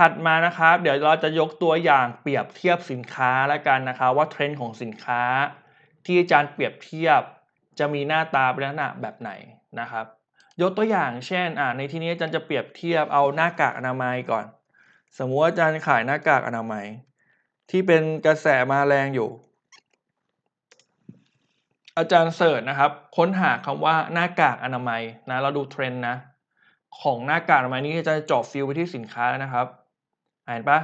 ถัดมานะครับ เดี๋ยวเราจะยกตัวอย่างเปรียบเทียบสินค้าแล้วกันนะครับว่าเทรนด์ของสินค้า ที่อาจารย์เปรียบเทียบ จะมีหน้าตาเป็นลักษณะแบบไหนนะครับ ยกตัวอย่างเช่นอ่าในที่นี้อาจารย์จะเปรียบเทียบเอาหน้ากากอนามัยก่อน สมมุติอาจารย์ขายหน้ากากอนามัย ที่เป็นกระแสมาแรงอยู่ อาจารย์เสิร์ชนะครับ ค้นหาคำว่าหน้ากากอนามัยนะเราดูเทรนด์นะของหน้ากากอนามัยนี้จะเจาะฟิลไปที่สินค้าแล้วนะครับ เห็นปะ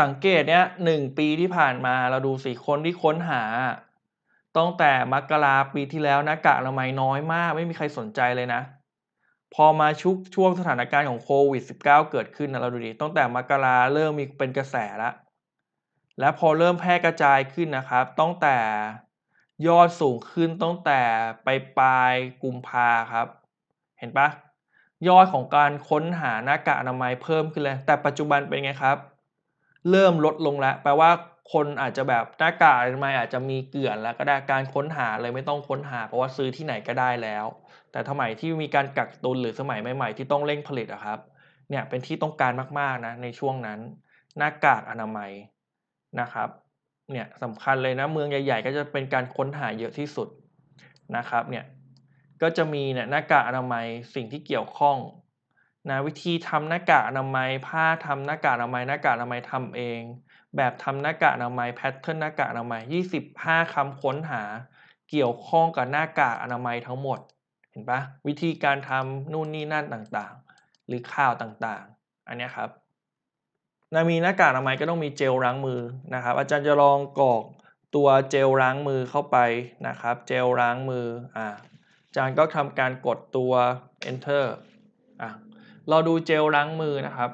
สังเกตเนี้ยหนึ่งปีที่ผ่านมาเราดูสิคนที่ค้นหาตั้งแต่มกราปีที่แล้วหน้ากากอนามัยน้อยมาก ไม่มีใครสนใจเลยนะ พอมาชุกช่วงสถานการณ์ของโควิด -19 เกิดขึ้นนะเราดูดิตั้งแต่มกราเริ่มมีเป็นกระแสแล้วและพอเริ่มแพร่กระจายขึ้นนะครับตั้งแต่ยอดสูงขึ้นตั้งแต่ไปปลายกุมภาครับ เห็นปะ ยอดของการค้นหาหน้ากากอนามัยเพิ่มขึ้นเลย แต่ปัจจุบันเป็นไงครับ เริ่มลดลงแล้ว แปลว่าคนอาจจะแบบหน้ากากอนามัยอาจจะมีเกลื่อนแล้วก็ได้การค้นหาเลยไม่ต้องค้นหา เพราะว่าซื้อที่ไหนก็ได้แล้ว แต่สมัยที่มีการกักตุนหรือสมัยใหม่ๆ ที่ต้องเร่งผลิตอะครับ เนี่ยเป็นที่ต้องการมากๆนะในช่วงนั้น หน้ากากอนามัยนะครับ เนี่ยสำคัญเลยนะเมืองใหญ่ ๆ ก็จะเป็นการค้นหาเยอะที่สุดนะครับ เนี่ย ก็จะมีเนี่ยหน้ากากอนามัยสิ่งที่เกี่ยวข้องนะวิธีทำหน้ากากอนามัยผ้าทำหน้ากากอนามัยหน้ากากอนามัยทำเอง แบบทำหน้ากากอนามัยแพทเทิร์นหน้ากากอนามัย 25คำค้นหา เกี่ยวข้องกับหน้ากากอนามัยทั้งหมด เห็นปะวิธีการทำนู่นนี่นั่นต่างๆ หรือข่าวต่างๆ อันนี้ครับนะมีหน้ากากอนามัยก็ต้องมีเจลล้างมือนะครับ อาจารย์จะลองกรอกตัวเจลล้างมือเข้าไปนะครับ เจลล้างมืออ่า จารย์ก็ทำการกดตัว enter อะเราดูเจลล้างมือนะครับ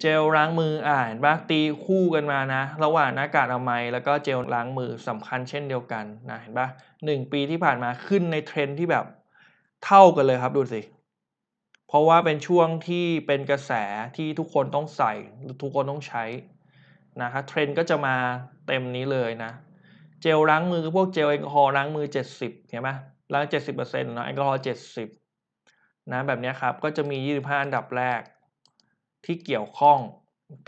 เจลล้างมืออ่าเห็นปะตีคู่กันมานะ ระหว่างหน้ากากอนามัยแล้วก็เจลล้างมือสำคัญเช่นเดียวกันนะเห็นปะหนึ่งปีที่ผ่านมาขึ้นในเทรนที่แบบเท่ากันเลยครับดูสิเพราะว่าเป็นช่วงที่เป็นกระแสที่ทุกคนต้องใส่ทุกคนต้องใช้นะครับเทรนก็จะมาเต็มนี้เลยนะ เจลล้างมือพวกเจลแอลกอฮอล์ล้างมือ 70เห็นไหม ล้าง70%เซ็นาะแอลกอฮอล์70นะแบบนี้ครับก็จะมี25อันดับแรก ที่เกี่ยวข้อง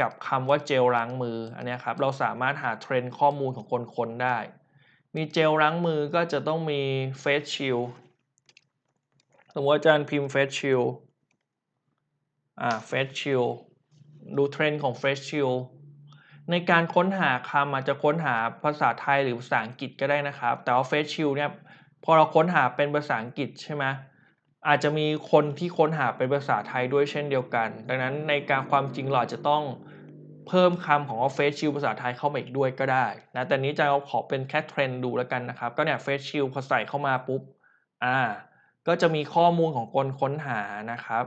กับคำว่าเจลล้างมืออันนี้ครับเราสามารถหาเทรนด์ข้อมูลของคนคนได้ มีเจลล้างมือก็จะต้องมีเฟสชิลสมมติอาจารย์พิมพ์เฟสชิลอ่าเฟสชิลดูเทรนด์ของเฟสชิลในการค้นหาคำอาจจะค้นหาภาษาไทยหรือภาษาอังกฤษก็ได้นะครับ แต่ว่าเฟสชิลเนี่ย พอเราค้นหาเป็นภาษาอังกฤษใช่ไหมอาจจะมีคนที่ค้นหาเป็นภาษาไทยด้วยเช่นเดียวกัน ดังนั้นในการความจริงเราจะต้องเพิ่มคำของเฟสชิลภาษาไทยเข้ามาอีกด้วยก็ได้นะแต่นี้จะเอาขอเป็นแค่เทรนด์ดูแล้วกันนะครับ ก็เนี่ยเฟสชิลพอใส่เข้ามาปุ๊บอ่าก็จะมีข้อมูลของคนค้นหานะครับ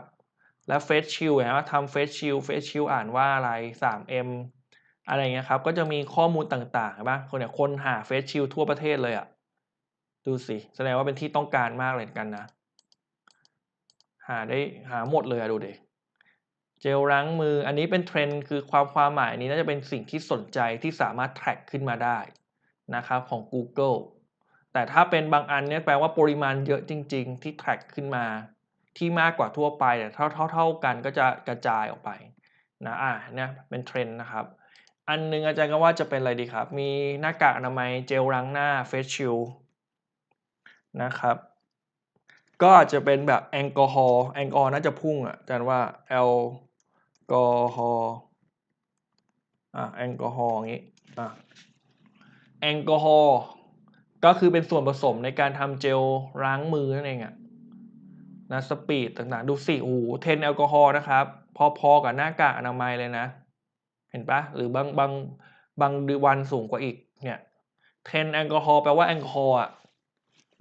และเฟสชิลนะว่าทำเฟสชิลเฟสชิลอ่านว่าอะไร 3M อะไรเงี้ยครับก็จะมีข้อมูลต่างๆบ้างคนเนี่ยคนหาเฟสชิลทั่วประเทศเลยอะ่ะ ดูสิ แสดงว่าเป็นที่ต้องการมากเลยกันนะ หาได้หาหมดเลยอะดูเดิเจลล้างมืออันนี้เป็นเทรนด์คือความความหมายนี้น่าจะเป็นสิ่งที่สนใจที่สามารถแทร็กขึ้นมาได้นะครับของ Google แต่ถ้าเป็นบางอันเนี่ยแปลว่าปริมาณเยอะจริง ๆ ที่แทร็กขึ้นมา ที่มากกว่าทั่วไปแต่เท่าเท่าเท่ากันก็จะกระจายออกไปนะอ่าเนี่ยเป็นเทรนด์นะครับ อันนึงอาจารย์ก็ว่าจะเป็นอะไรดีครับ มีหน้ากากอนามัยเจลล้างหน้าเฟสชิล นะครับ ก็อาจจะเป็นแบบแอลกอฮอล์แอลกอฮอล์น่าจะพุ่งอะอาจารย์ว่าแอลกอฮอล์อะแอลกอฮอล์อย่างนี้อะแอลกอฮอล์ก็คือเป็นส่วนผสมในการทำเจลล้างมือนั่นเองอะนะสปีดต่างๆ ดูสิโอ้โหเทนแอลกอฮอล์นะครับ พอๆกับหน้ากากอนามัยเลยนะ เห็นปะหรือบางบางบางวันสูงกว่าอีกเนี่ยเทนแอลกอฮอล์แปลว่าแอลกอฮอล์อะ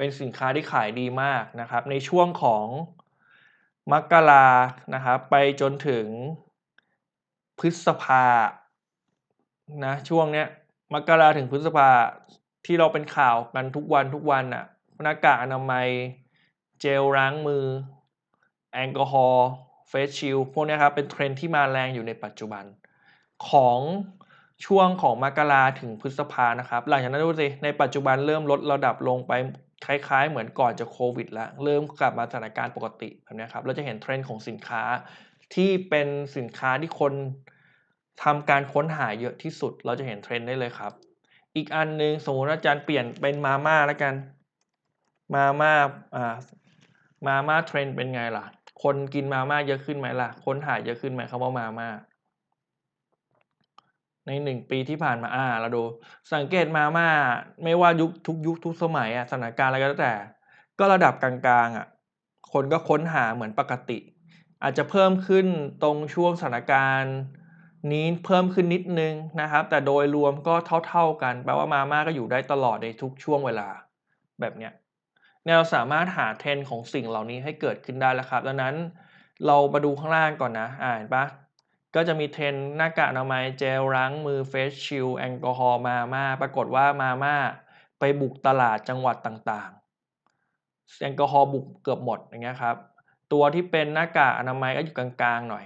เป็นสินค้าที่ขายดีมากนะครับ ในช่วงของมกรานะครับ ไปจนถึงพฤษภานะช่วงเนี้ยมกราถึงพฤษภาที่เราเป็นข่าวกันทุกวันทุกวันน่ะหน้ากากอนามัย เจลล้างมือ แอลกอฮอล์เฟสชิลพวกนี้ครับเป็นเทรนที่มาแรงอยู่ในปัจจุบัน ของช่วงของมกราถึงพฤษภานะครับ หลังจากนั้นดูสิในปัจจุบันเริ่มลดระดับลงไป คล้ายๆ เหมือนก่อนจะโควิดแล้วเริ่มกลับมาสถานการณ์ปกติแบบนี้ครับเราจะเห็นเทรนด์ของสินค้าที่เป็นสินค้าที่คนทำการค้นหาเยอะที่สุด เราจะเห็นเทรนด์ได้เลยครับ อีกอันหนึ่งสมมติอาจารย์เปลี่ยนเป็นมาม่าแล้วกันมาม่าอ่ามาม่าเทรนด์เป็นไงล่ะ คนกินมาม่าเยอะขึ้นไหมล่ะ ค้นหาเยอะขึ้นไหมคำว่ามาม่า ในหนึ่งปีที่ผ่านมาอ่าเราดูสังเกตมาม่าไม่ว่ายุคทุกยุคทุกสมัยอะสถานการณ์อะไรก็แล้วแต่ ก็ระดับกลางๆอะคนก็ค้นหาเหมือนปกติ อาจจะเพิ่มขึ้นตรงช่วงสถานการณ์นี้เพิ่มขึ้นนิดนึงนะครับ แต่โดยรวมก็เท่าๆกันแปลว่ามาม่าก็อยู่ได้ตลอดในทุกช่วงเวลาแบบเนี้ยเราสามารถหาเทรนด์ของสิ่งเหล่านี้ให้เกิดขึ้นได้แล้วครับ ดังนั้นเรามาดูข้างล่างก่อนนะ อ่าเห็นปะ ก็จะมีเทรนหน้ากากอนามัยเจลล้างมือเฟสชิลแอลกอฮอล์มาม่าปรากฏว่ามาม่าไปบุกตลาดจังหวัดต่างๆแอลกอฮอล์บุกเกือบหมดอย่างเงี้ยครับตัวที่เป็นหน้ากากอนามัยก็อยู่กลางๆหน่อย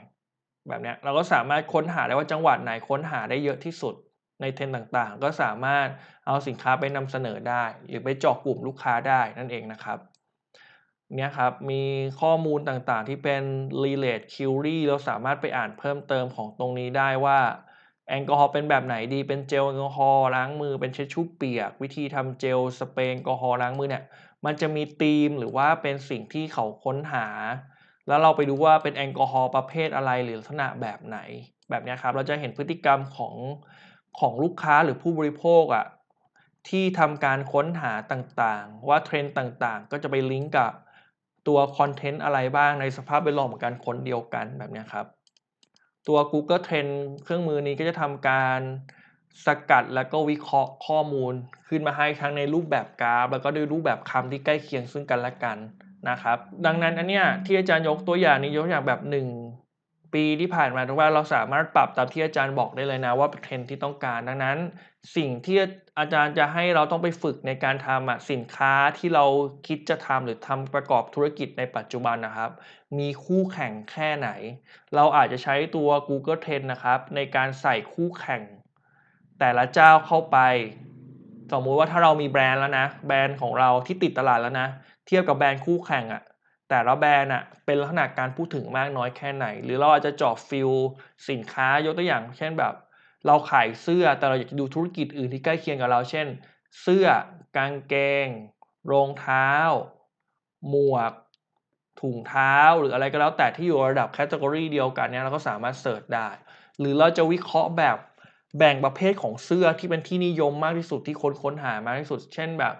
แบบเนี้ยเราก็สามารถค้นหาได้ว่าจังหวัดไหนค้นหาได้เยอะที่สุดในเทรนต่างๆ ก็สามารถเอาสินค้าไปนำเสนอได้ หรือไปเจาะกลุ่มลูกค้าได้นั่นเองนะครับ เนี่ยครับมีข้อมูลต่างๆที่เป็น relate query เราสามารถไปอ่านเพิ่มเติมของตรงนี้ได้ว่าแอลกอฮอล์เป็นแบบไหนดี เป็นเจลแอลกอฮอล์ล้างมือ เป็นเช็ดชู่เปียก วิธีทำเจลสเปรย์แอลกอฮอล์ล้างมือเนี่ย มันจะมีธีมหรือว่าเป็นสิ่งที่เขาค้นหา แล้วเราไปดูว่าเป็นแอลกอฮอล์ประเภทอะไรหรือลักษณะแบบไหน แบบนี้ครับ เราจะเห็นพฤติกรรมของของลูกค้าหรือผู้บริโภคอะ่ะที่ทำการค้นหาต่างๆ ว่าเทรนด์ต่างๆ ก็จะไปลิงก์กับ ตัวคอนเทนต์อะไรบ้างในสภาพแวดล้อมของการค้นเดียวกันแบบนี้ครับ ตัว Google Trend เครื่องมือนี้ก็จะทำการสกัดแล้วก็วิเคราะห์ข้อมูลขึ้นมาให้ทั้งในรูปแบบกราฟ แล้วก็ด้วยรูปแบบคำที่ใกล้เคียงซึ่งกันและกันนะครับ ดังนั้นอันเนี้ยที่อาจารย์ยกตัวอย่างนี้ยกอย่างแบบหนึ่ง ปีที่ผ่านมาทุกว่าเราสามารถปรับตามที่อาจารย์บอกได้เลยนะว่าเป็นเทรนที่ต้องการ ดังนั้น สิ่งที่อาจารย์จะให้เราต้องไปฝึกในการทำสินค้าที่เราคิดจะทำหรือทำประกอบธุรกิจในปัจจุบันนะครับ มีคู่แข่งแค่ไหน เราอาจจะใช้ตัว Google Trend นะครับ ในการใส่คู่แข่ง แต่ละเจ้าเข้าไป สมมุติว่าถ้าเรามีแบรนด์แล้วนะ แบรนด์ของเราที่ติดตลาดแล้วนะ เทียบกับแบรนด์คู่แข่งอะ แต่ละแบรนด์อะเป็นลักษณะการพูดถึงมากน้อยแค่ไหน หรือเราอาจจะเจาะฟิลสินค้ายกตัวอย่าง เช่นแบบ เราขายเสื้อแต่เราอยากจะดูธุรกิจอื่นที่ใกล้เคียงกับเรา เช่น เสื้อกางเกง รองเท้า หมวก ถุงเท้าหรืออะไรก็แล้วแต่ที่อยู่ระดับแคตตากรีเดียวกันเนี่ยเราก็สามารถเสิร์ชได้ หรือเราจะวิเคราะห์แบบแบ่งประเภทของเสื้อที่เป็นที่นิยมมากที่สุดที่คนค้นหามากที่สุด เช่นแบบ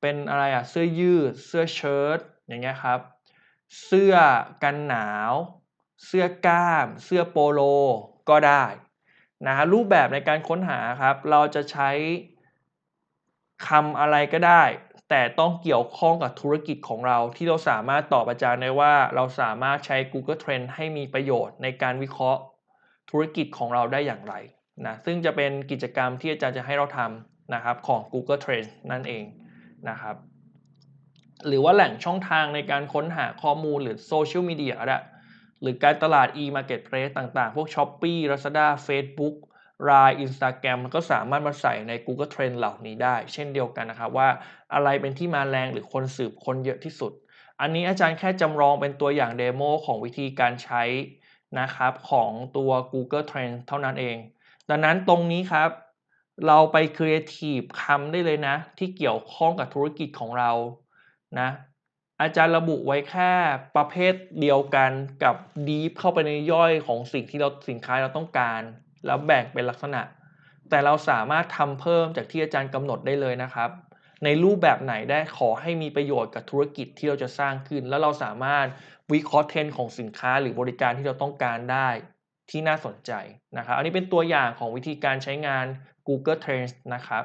เป็นอะไรอะเสื้อยืด เสื้อเชิ้ตอย่างเงี้ยครับ เสื้อกันหนาว เสื้อกล้าม เสื้อโปโลก็ได้นะรูปแบบในการค้นหาครับ เราจะใช้คำอะไรก็ได้ แต่ต้องเกี่ยวข้องกับธุรกิจของเราที่เราสามารถตอบอาจารย์ได้ว่าเราสามารถใช้ Google Trend ให้มีประโยชน์ในการวิเคราะห์ธุรกิจของเราได้อย่างไรนะซึ่งจะเป็นกิจกรรมที่อาจารย์จะให้เราทำนะครับของ Google Trend นั่นเองนะครับ หรือว่าแหล่งช่องทางในการค้นหาข้อมูลหรือโซเชียลมีเดียก็ได้หรือการตลาด e-marketplace ต่างๆ พวก Shopee Lazada Facebook Line Instagram มันก็สามารถมาใส่ใน Google Trend เหล่านี้ได้ เช่นเดียวกันนะครับว่าอะไรเป็นที่มาแรงหรือคนสืบคนเยอะที่สุด อันนี้อาจารย์แค่จำลองเป็นตัวอย่างเดโมของวิธีการใช้นะครับของตัว Google Trend เท่านั้นเอง ดังนั้นตรงนี้ครับ เราไป Creative คำได้เลยนะ ที่เกี่ยวข้องกับธุรกิจของเรา นะอาจารย์ระบุไว้แค่ประเภทเดียวกันกับดีฟเข้าไปในย่อยของสิ่งที่เราสินค้าเราต้องการ แล้วแบ่งเป็นลักษณะ แต่เราสามารถทำเพิ่มจากที่อาจารย์กำหนดได้เลยนะครับ ในรูปแบบไหนได้ขอให้มีประโยชน์กับธุรกิจที่เราจะสร้างขึ้น แล้วเราสามารถวิเคราะห์เทรนของสินค้าหรือบริการที่เราต้องการได้ที่น่าสนใจนะครับ อันนี้เป็นตัวอย่างของวิธีการใช้งาน Google Trends นะครับ